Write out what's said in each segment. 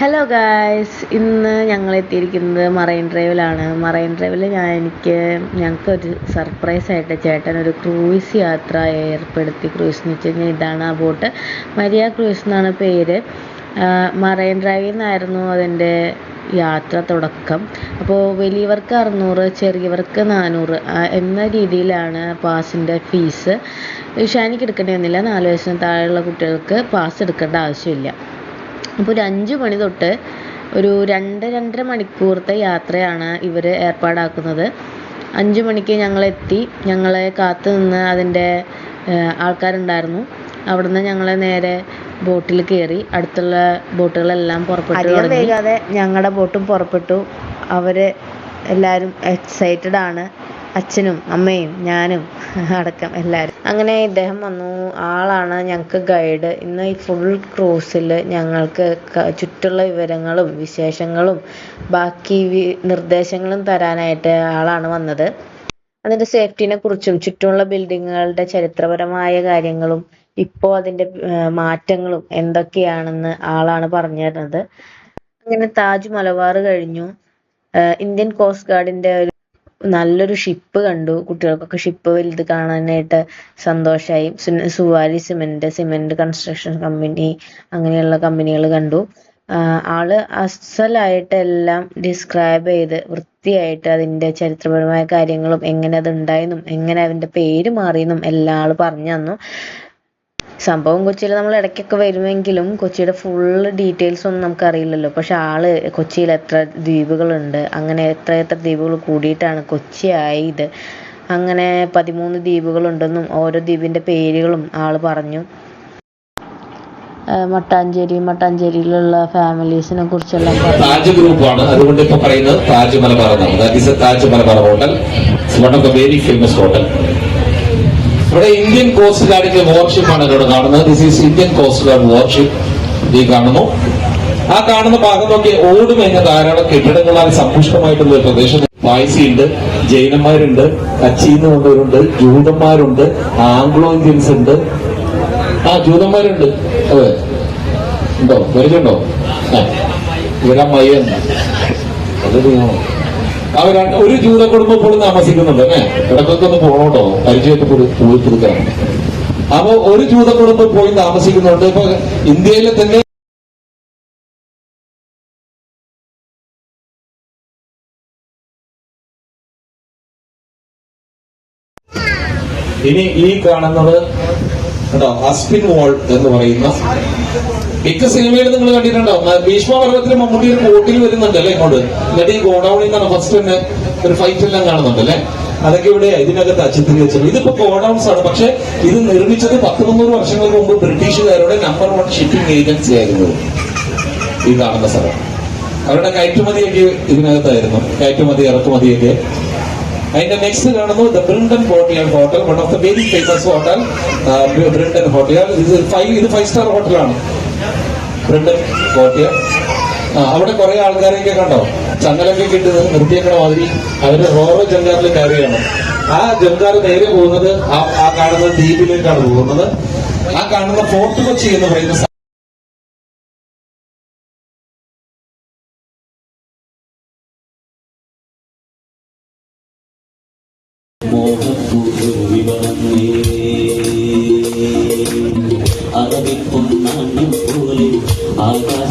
Hello guys ഇന്ന് ഞങ്ങൾ എത്തിയിരിക്കുന്നത് മറൈൻ ഡ്രൈവിലാണ് മറൈൻ ഡ്രൈവിൽ ഞാൻ എനിക്ക് ഞങ്ങൾക്കൊരു സർപ്രൈസ് ആയിട്ട് ചേട്ടൻ ഒരു ക്രൂയിസ് യാത്ര ഏർപ്പെടുത്തി. ക്രൂയിസ് വെച്ച് കഴിഞ്ഞാൽ ഇതാണ് ആ ബോട്ട് മരിയ ക്രൂയിസ് എന്നാണ് പേര്. മറൈൻ ഡ്രൈവിൽ നിന്നായിരുന്നു അതിന്റെ യാത്ര തുടക്കം. അപ്പോൾ വലിയവർക്ക് അറുന്നൂറ് ചെറിയവർക്ക് നാനൂറ് എന്ന രീതിയിലാണ് പാസിന്റെ ഫീസ്. ഷാനിക്ക് എടുക്കേണ്ടി വന്നില്ല. നാല് വയസ്സിന് താഴെയുള്ള കുട്ടികൾക്ക് പാസ് എടുക്കേണ്ട ആവശ്യമില്ല. അപ്പോൾ ഒരു അഞ്ച് മണി തൊട്ട് ഒരു രണ്ട് രണ്ടര മണിക്കൂറത്തെ യാത്രയാണ് ഇവർ ഏർപ്പാടാക്കുന്നത്. അഞ്ച് മണിക്ക് ഞങ്ങൾ എത്തി ഞങ്ങളെ കാത്തു നിന്ന് അതിന്റെ ആൾക്കാരുണ്ടായിരുന്നു. അവിടുന്ന് ഞങ്ങളെ നേരെ ബോട്ടിൽ കയറി അടുത്തുള്ള ബോട്ടുകളെല്ലാം പുറപ്പെട്ടു വൈകാതെ ഞങ്ങളുടെ ബോട്ടും പുറപ്പെട്ടു. അവർ എല്ലാവരും എക്സൈറ്റഡ് ആണ്. അച്ഛനും അമ്മയും ഞാനും അടക്കം എല്ലാവരും അങ്ങനെ ഇദ്ദേഹം വന്നു. ആളാണ് ഞങ്ങൾക്ക് ഗൈഡ് ഇന്ന് ഈ ഫുൾ ക്രൂസിൽ ഞങ്ങൾക്ക് ചുറ്റുള്ള വിവരങ്ങളും വിശേഷങ്ങളും ബാക്കി നിർദ്ദേശങ്ങളും തരാനായിട്ട് ആളാണ് വന്നത്. അതിന്റെ സേഫ്റ്റിനെ കുറിച്ചും ചുറ്റുമുള്ള ബിൽഡിങ്ങുകളുടെ ചരിത്രപരമായ കാര്യങ്ങളും ഇപ്പോൾ അതിന്റെ മാറ്റങ്ങളും എന്തൊക്കെയാണെന്ന് ആളാണ് പറഞ്ഞു തരുന്നത്. അങ്ങനെ താജ് മലബാർ കഴിഞ്ഞു. ഇന്ത്യൻ കോസ്റ്റ് ഗാർഡിന്റെ ഒരു നല്ലൊരു ഷിപ്പ് കണ്ടു. കുട്ടികൾക്കൊക്കെ ഷിപ്പ് വലുത് കാണാനായിട്ട് സന്തോഷമായി Zuari cement cement construction company അങ്ങനെയുള്ള കമ്പനികൾ കണ്ടു. ആൾ അസലായിട്ട് എല്ലാം ഡിസ്ക്രൈബ് ചെയ്ത് വൃത്തിയായിട്ട് അതിന്റെ ചരിത്രപരമായ കാര്യങ്ങളും എങ്ങനെ അത് ഉണ്ടായെന്നും എങ്ങനെ അതിന്റെ പേര് മാറിയെന്നും എല്ലാം ആൾ പറഞ്ഞു തന്നു. സംഭവം കൊച്ചിയിൽ നമ്മൾ ഇടയ്ക്കൊക്കെ വരുമെങ്കിലും കൊച്ചിയുടെ ഫുൾ ഡീറ്റെയിൽസ് ഒന്നും നമുക്ക് അറിയില്ലല്ലോ പക്ഷെ ആൾ കൊച്ചിയിൽ എത്ര ദ്വീപുകളുണ്ട് അങ്ങനെ എത്ര എത്ര ദ്വീപുകൾ കൂടിയിട്ടാണ് കൊച്ചി ആയത് അങ്ങനെ പതിമൂന്ന് ദ്വീപുകളുണ്ടെന്നും ഓരോ ദ്വീപിന്റെ പേരുകളും ആൾ പറഞ്ഞു. മട്ടാഞ്ചേരി മട്ടാഞ്ചേരിയിലുള്ള ഫാമിലീസിനെ കുറിച്ചെല്ലാം താജ് ഗ്രൂപ്പാണ്. അതുകൊണ്ട് ഇപ്പൊ പറയുന്നത് Taj Malabar is Taj Malabar hotel one of the very famous hotel ഇവിടെ ഇന്ത്യൻ കോസ്റ്റ് ഗാർഡിന്റെ ആണ് ഇവിടെ കാണുന്നത്. This is Indian coast guard warship ഈ കാണുന്നു. ആ കാണുന്ന ഭാഗം നോക്കി എന്ന ധാരാളം കെട്ടിടങ്ങളാൽ സമ്പുഷ്ടമായിട്ടുള്ള ഒരു പ്രദേശം. പായസിയുണ്ട് ജൈനന്മാരുണ്ട് കച്ചിന്ന് കൊണ്ടവരുണ്ട് ജൂതന്മാരുണ്ട് ആംഗ്ലോ ഇന്ത്യൻസ് ഉണ്ട്. ആ ജൂതന്മാരുണ്ട്. അതെ. ഉണ്ടോ? പരിചയമുണ്ടോ? ഇവിടെ മയ്യൻ. അത് ചെയ്യണോ അവർ ഒരു ജൂത കുടുംബം പോലും താമസിക്കുന്നുണ്ട് അല്ലേ? ഇടക്കൊക്കെ ഒന്ന് പോണോട്ടോ പരിചയത്തിൽ പോയി പുതുക്കാൻ അപ്പൊ ഒരു ജൂത കുടുംബം പോയി താമസിക്കുന്നുണ്ട് ഇപ്പൊ ഇന്ത്യയിലെ തന്നെ ഇനി ഈ കാണുന്നത് കേട്ടോ അസ്പിൻ വാൾ എന്ന് പറയുന്ന മിക്ക സിനിമയിൽ നിങ്ങൾ കണ്ടിട്ടുണ്ടോ ഭീഷ്മ പർവത്തിൽ മമ്മൂട്ടി ഒരു കോട്ടിൽ വരുന്നുണ്ട് അല്ലേ ഇങ്ങോട്ട്? എന്നിട്ട് ഈ ഗോഡൌണിൽ നിന്നാണ് ഫസ്റ്റ് തന്നെ ഒരു ഫൈറ്റ് എല്ലാം കാണുന്നുണ്ട് അല്ലേ? അതൊക്കെ ഇവിടെ ഇതിനകത്ത് ചിത്രീകരിച്ചത്. ഇതിപ്പോ ഗോഡൌൺസ് ആണ്. പക്ഷെ ഇത് നിർമ്മിച്ചത് പത്ത് മുന്നൂറ് വർഷങ്ങൾക്ക് മുമ്പ് ബ്രിട്ടീഷുകാരുടെ നമ്പർ വൺ ഷിപ്പിംഗ് ഏജൻസി ആയിരുന്നു ഈ കാണുന്ന സ്ഥലം. അവരുടെ കയറ്റുമതിയൊക്കെ ഇതിനകത്തായിരുന്നു. കയറ്റുമതി ഇറക്കുമതിയൊക്കെ. അതിന്റെ നെക്സ്റ്റ് കാണുന്നു the Brinton hotel hotel one of the very famous hotel Brinton hotel. ഇത് ഫൈവ് ഇത് ഫൈവ് സ്റ്റാർ ഹോട്ടലാണ് ബ്രിണ്ടൻ കോട്ടിയ അവിടെ കുറെ ആൾക്കാരെയൊക്കെ കണ്ടോ? ചങ്ങലൊക്കെ കിട്ടുന്നത് നിർത്തിയേക്കണ മാതിരി അവർ റോറോ ജങ്കാറിൽ കയറിയാണ് ആ ജങ്കാർ നേരെ പോകുന്നത് ആ കാണുന്ന ദ്വീപിലേക്കാണ് പോകുന്നത്. ആ കാണുന്ന ഫോർട്ട് കൊച്ചി എന്ന് പറയുന്ന Oh.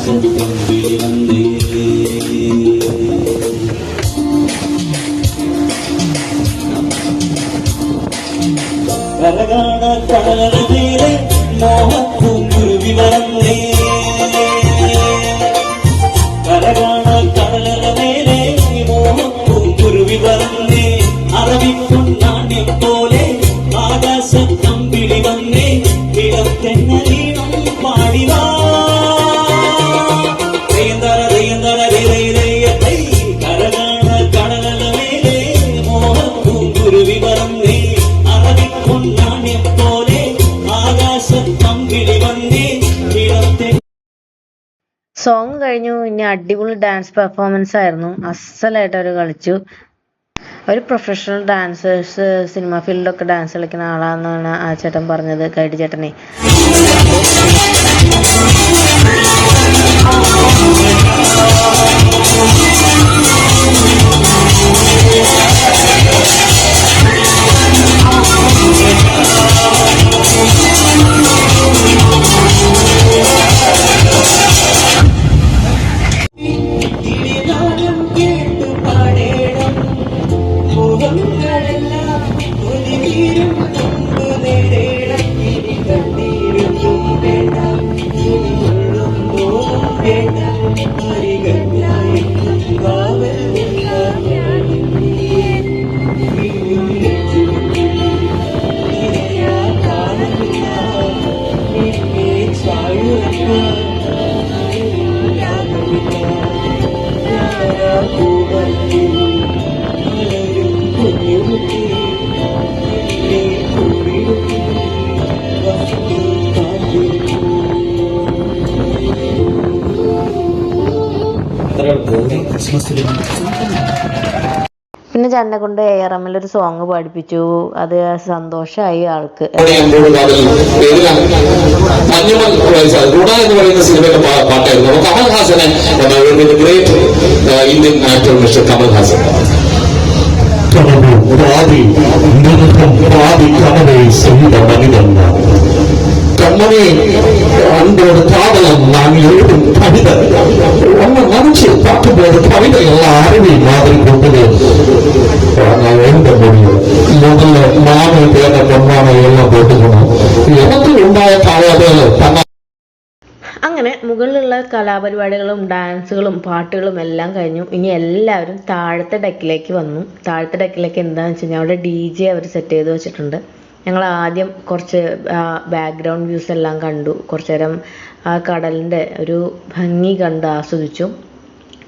കഴിഞ്ഞു. ഇനി അടിപൊളി ഡാൻസ് പെർഫോമൻസ് ആയിരുന്നു. അസ്സലായിട്ട് അവർ കളിച്ചു അവർ പ്രൊഫഷണൽ ഡാൻസേഴ്സ് സിനിമ ഫീൽഡിലൊക്കെ ഡാൻസ് കളിക്കുന്ന ആളാണെന്നാണ് ആ ചേട്ടൻ പറഞ്ഞത് കൈഡി ചേട്ടനെ. പിന്നെ ചേട്ടനെ കൊണ്ട് എ ആർ എമ്മിൽ ഒരു സോങ് പഠിപ്പിച്ചു അത് സന്തോഷമായി ആൾക്ക് അമ്പോഴ് കാതൽ ഏതിലാണ് മഞ്ഞുമൽ ഗുണ എന്ന് അതിന് എല്ലാവരുടെയും മാതിരി കൊണ്ടുവരുന്നത് മുതൽ മാമി എല്ലാം ഉണ്ടായ അങ്ങനെ മുകളിലുള്ള കലാപരിപാടികളും ഡാൻസുകളും പാട്ടുകളും എല്ലാം കഴിഞ്ഞു. ഇനി എല്ലാവരും താഴത്തെ ഡെക്കിലേക്ക് വന്നു. താഴത്തെ ഡെക്കിലേക്ക് എന്താണെന്ന് വെച്ച് കഴിഞ്ഞാൽ അവിടെ ഡി ജെ അവർ സെറ്റ് ചെയ്ത് വെച്ചിട്ടുണ്ട്. ഞങ്ങൾ ആദ്യം കുറച്ച് ബാക്ക്ഗ്രൗണ്ട് വ്യൂസ് എല്ലാം കണ്ടു. കുറച്ചു നേരം ആ കടലിന്റെ ഒരു ഭംഗി കണ്ട് ആസ്വദിച്ചു.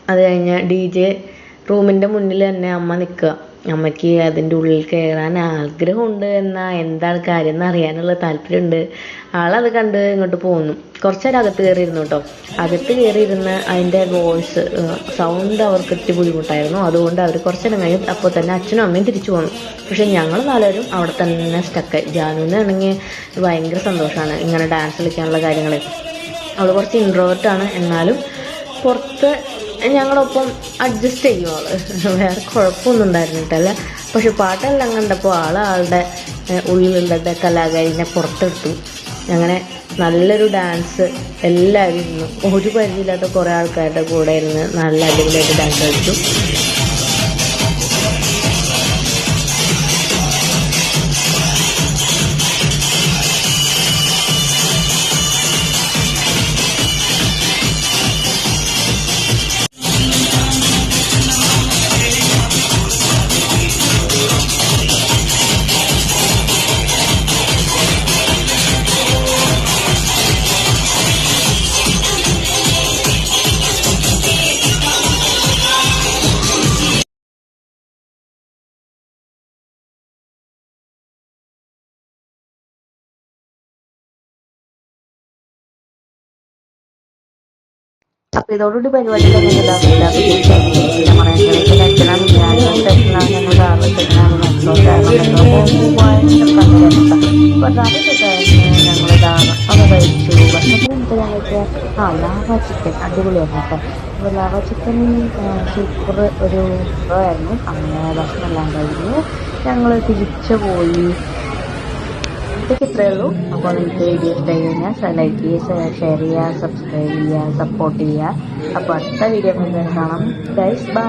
അത് കഴിഞ്ഞ് ഡി ജെ റൂമിന്റെ മുന്നിൽ തന്നെ അമ്മ നിൽക്കുക. അമ്മയ്ക്ക് അതിന്റെ ഉള്ളിൽ കയറാൻ ആഗ്രഹമുണ്ട് എന്നാ എന്താണ് കാര്യം എന്ന് അറിയാനുള്ള താല്പര്യമുണ്ട്. ആളത് കണ്ട് ഇങ്ങോട്ട് പോന്നു. കുറച്ചേരം അകത്ത് കയറിയിരുന്നു കേട്ടോ. അകത്ത് കയറിയിരുന്ന് അതിന്റെ വോയിസ് സൗണ്ട് അവർക്ക് ഇത്തിരി ബുദ്ധിമുട്ടായിരുന്നു. അതുകൊണ്ട് അവർ കുറച്ചേരം കഴിഞ്ഞ് അപ്പോൾ തന്നെ അച്ഛനും അമ്മയും തിരിച്ചു പോന്നു. പക്ഷേ ഞങ്ങൾ നാലുപേരും അവിടെ തന്നെ സ്റ്റക്കായി ജാനുവിനാണെങ്കിൽ ഭയങ്കര സന്തോഷമാണ് ഇങ്ങനെ ഡാൻസ് കളിക്കാനുള്ള കാര്യങ്ങൾ അവൾ കുറച്ച് ഇൻട്രോവേർട്ട് ആണ്. എന്നാലും പുറത്ത് ഞങ്ങളൊപ്പം അഡ്ജസ്റ്റ് ചെയ്യും ആൾ വേറെ കുഴപ്പമൊന്നും ഉണ്ടായിരുന്നിട്ടല്ല. പക്ഷെ പാട്ടെല്ലാം കണ്ടപ്പോൾ ആൾ ആളുടെ ഉള്ളിലുള്ളത് ഉള്ളിലുള്ള കലാകാരിനെ പുറത്തെടുത്തു. അങ്ങനെ നല്ലൊരു ഡാൻസ് എല്ലാവരും ഒരു പരിചയമില്ലാത്ത കുറേ ആൾക്കാരുടെ കൂടെ ഇരുന്ന് നല്ല അടിപൊളിയായിട്ട് ഡാൻസ് കളിച്ചു. എന്ത് പരിപാടി ആ ലാവ ചിക്കൻ അടിപൊളിയായിരുന്നു ലാവ ചിക്കൻ സൂപ്പർ ഒരു ആയിരുന്നു അങ്ങനെ ഭക്ഷണം എല്ലാം കഴിഞ്ഞു ഞങ്ങൾ തിരിച്ചു പോയി ഇതൊക്കെ ഇത്രയേ ഉള്ളൂ അപ്പോൾ നിങ്ങൾക്ക് വീഡിയോ ഇഷ്ടമായി കഴിഞ്ഞാൽ ലൈക്ക് ചെയ്യുക ഷെയർ ചെയ്യുക സബ്സ്ക്രൈബ് ചെയ്യുക സപ്പോർട്ട് ചെയ്യുക അപ്പോൾ അടുത്ത വീഡിയോ കാണാം ഗൈസ് ബൈ